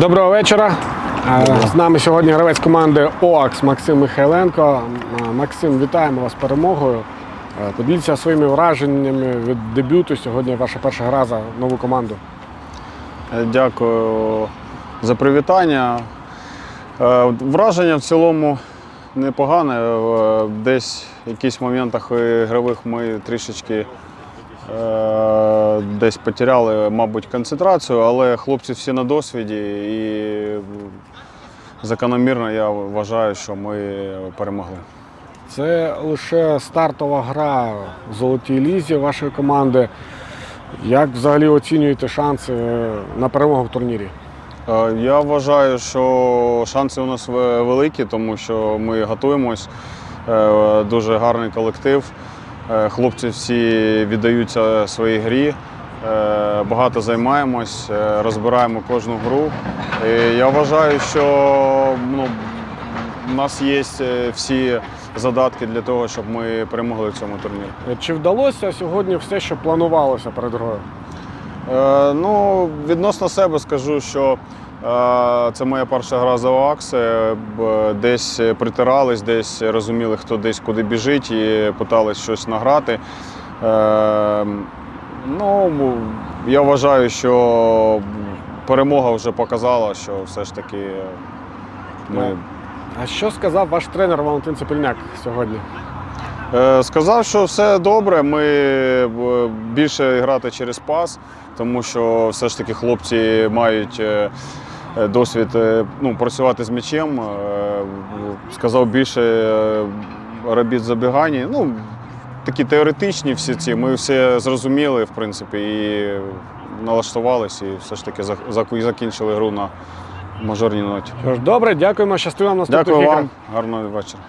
Доброго вечора. Е, З нами сьогодні гравець команди ОАКС Максим Михайленко. Максим, вітаємо вас з перемогою. Е, Поділіться своїми враженнями від дебюту. Сьогодні ваша перша гра за нову команду. Е, Дякую за привітання. Е, Враження в цілому непогане. Е, Десь в якихось моментах ігрових ми трішечки е, десь потеряли, мабуть, концентрацію, але хлопці всі на досвіді і закономірно я вважаю, що ми перемогли. Це лише стартова гра в золотій лізі вашої команди. Як взагалі оцінюєте шанси на перемогу в турнірі? Е, Я вважаю, що шанси у нас великі, тому що ми готуємось. Е, Дуже гарний колектив. Е, Хлопці всі віддаються своїй грі. Е, Багато займаємось, е, розбираємо кожну гру. І я вважаю, що ну, у нас є всі задатки для того, щоб ми перемогли в цьому турнірі. Чи вдалося сьогодні все, що планувалося перед грою? Е, ну, відносно себе скажу, що це моя перша гра за ОАКС. Десь притирались, десь розуміли, хто десь куди біжить і питались щось награти. Е, ну, я вважаю, що перемога вже показала, що все ж таки ми. А що сказав ваш тренер Валентин Цепельняк сьогодні? Е, Сказав, що все добре. Ми е, більше грати через пас, тому що все ж таки хлопці мають досвід е, ну, працювати з м'ячем. Е, Сказав більше е, робіт забігання. Ну, такі теоретичні всі ці. Ми все зрозуміли, в принципі, і налаштувалися, і все ж таки зак- зак- закінчили гру на мажорній ноті. Добре, дякуємо, Щасливо вам наступних Дякую вам, гарного вечора.